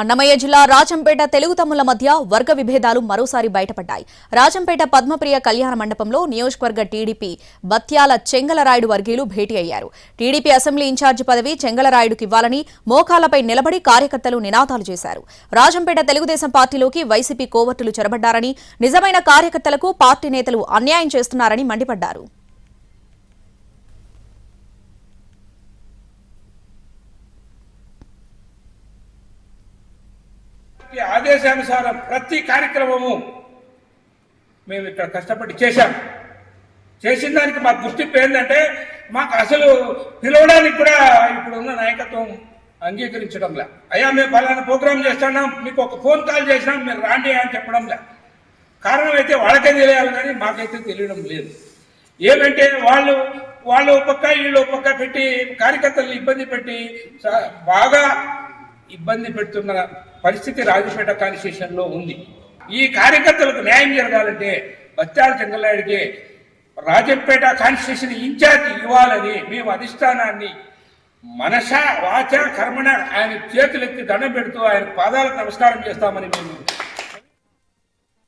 అన్నమయ్య జిల్లా రాజంపేట తెలుగు తమ్ముల మధ్య వర్గ విభేదాలు మరోసారి బయటపడ్డాయి. రాజంపేట పద్మప్రియ కళ్యాణ మండపంలో నియోజకవర్గ టీడీపీ బత్యాల చెంగలరాయుడు వర్గీయులు భేటీ అయ్యారు. టీడీపీ అసెంబ్లీ ఇన్ఛార్జి పదవి చెంగలరాయుడుకి ఇవ్వాలని మోకాలపై నిలబడి కార్యకర్తలు నినాదాలు చేశారు. రాజంపేట తెలుగుదేశం పార్టీలోకి వైసీపీ కోవర్టులు చొరబడ్డారని నిజమైన కార్యకర్తలకు పార్టీ నేతలు అన్యాయం చేస్తున్నారని మండిపడ్డారు ఈ ఆదేశానుసారం ప్రతి కార్యక్రమము మేము ఇక్కడ కష్టపడి చేశాం. చేసిన దానికి మా గుర్తింపు ఏంటంటే మాకు అసలు పిలవడానికి కూడా ఇప్పుడు ఉన్న నాయకత్వం అంగీకరించడంలే. అయ్యా మేము పలానా ప్రోగ్రామ్ చేస్తున్నాం మీకు ఒక ఫోన్ కాల్ చేసినాం మీరు రాండి అని చెప్పడంలే. కారణం అయితే వాళ్ళకే తెలియాలి కానీ మాకైతే తెలియడం లేదు. ఏమంటే వాళ్ళు వాళ్ళు ఒక పక్క వీళ్ళు పక్క పెట్టి కార్యకర్తలను ఇబ్బంది పెట్టి బాగా ఇబ్బంది పెడుతున్న పరిస్థితి రాజపేట కాన్స్టిట్యూషన్లో ఉంది. ఈ కార్యకర్తలకు న్యాయం జరగాలంటే బత్యాల చెంగల్లాడికి రాజంపేట కాన్స్టిట్యూషన్ ఇన్ఛార్జ్ ఇవ్వాలని మేము అధిష్టానాన్ని మనస వాచ కర్మణ ఆయన చేతులెత్తి దండం పెడుతూ ఆయన పాదాలకు నమస్కారం చేస్తామని మేము